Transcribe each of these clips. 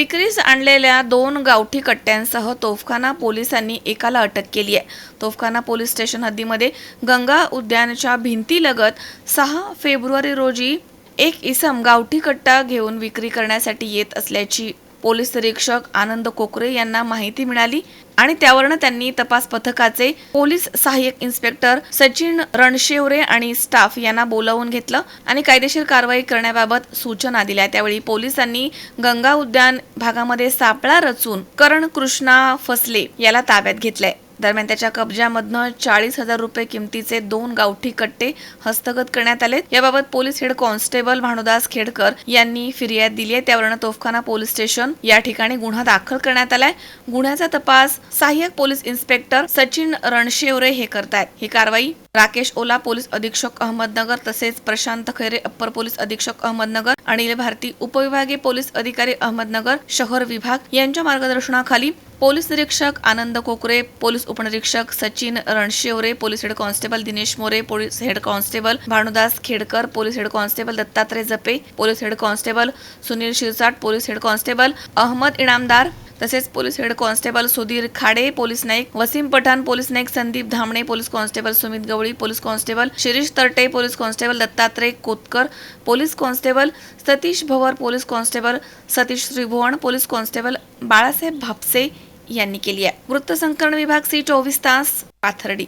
विक्रीस आणलेल्या दोन गावठी कट्ट्यांसह तोफखाना पोलिसांनी एकाला अटक केली आहे. तोफखाना पोलीस स्टेशन हद्दीमध्ये गंगा उद्यानच्या भिंतीलगत सहा फेब्रुवारी रोजी एक इसम गावठी कट्टा घेऊन विक्री करण्यासाठी येत असल्याची पोलीस निरीक्षक आनंद कोकरे यांना माहिती मिळाली आणि त्यावरनं त्यांनी तपास पथकाचे पोलीस सहाय्यक इन्स्पेक्टर सचिन रणशेवरे आणि स्टाफ यांना बोलावून घेतलं आणि कायदेशीर कारवाई करण्याबाबत सूचना दिल्या. त्यावेळी पोलिसांनी गंगा उद्यान भागामध्ये सापळा रचून करण कृष्णा फसले याला ताब्यात घेतलंय. दरम्यान त्याच्या कब्जामधनं चाळीस हजार रुपये किमतीचे दोन गावठी कट्टे हस्तगत करण्यात आले याबाबत police head constable Bhanudas Khedkar यांनी फिर्याद दिली आहे. त्यावरनं तोफखाना पोलीस स्टेशन या ठिकाणी गुन्हा दाखल करण्यात आलाय. गुन्ह्याचा तपास सहाय्यक पोलीस इन्स्पेक्टर सचिन रणशेवरे हे करतायत. ही कारवाई राकेश ओला पोलीस अधीक्षक अहमदनगर तसेच प्रशांत खैरे अप्पर पोलीस अधीक्षक अहमदनगर अनिल भारती उपविभागीय पोलीस अधिकारी अहमदनगर शहर विभाग यांच्या मार्गदर्शनाखाली पोलीस निरीक्षक आनंद कोकरे पोलीस उपनिरीक्षक Sachin Ranshevare police head constable Dinesh More police head constable Bhanudas Khedkar police head constable Dattatray Jape police head constable Sunil Shirsat police head constable Ahmad Inamdar तसेच police head constable Sudhir Khade police naik Wasim Pathan police naik Sandeep Dhamane police constable Sumit Gawali police constable Shirish Tarte police constable Dattatray Kotkar police constable Satish Bhawar police constable Satish Tribhuvan police constable Balasaheb Bhapse यांनी केली आहे. वृत्तसंकलन विभाग C चोवीस तास Pathardi.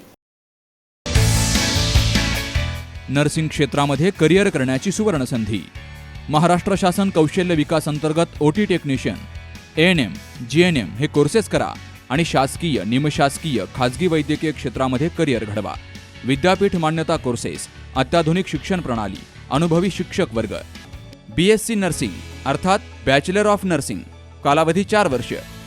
Nursing क्षेत्रामध्ये career करण्याची सुवर्ण संधी महाराष्ट्र शासन कौशल्य विकास अंतर्गत O T technician. N M G N M हे कोर्सेस करा आणि शासकीय निमशासकीय खाजगी वैद्यकीय क्षेत्रामध्ये करिअर घडवा. विद्यापीठ मान्यता कोर्सेस अत्याधुनिक शिक्षण प्रणाली अनुभवी शिक्षक वर्ग. बी एस सी नर्सिंग अर्थात बॅचलर ऑफ नर्सिंग कालावधी चार वर्ष.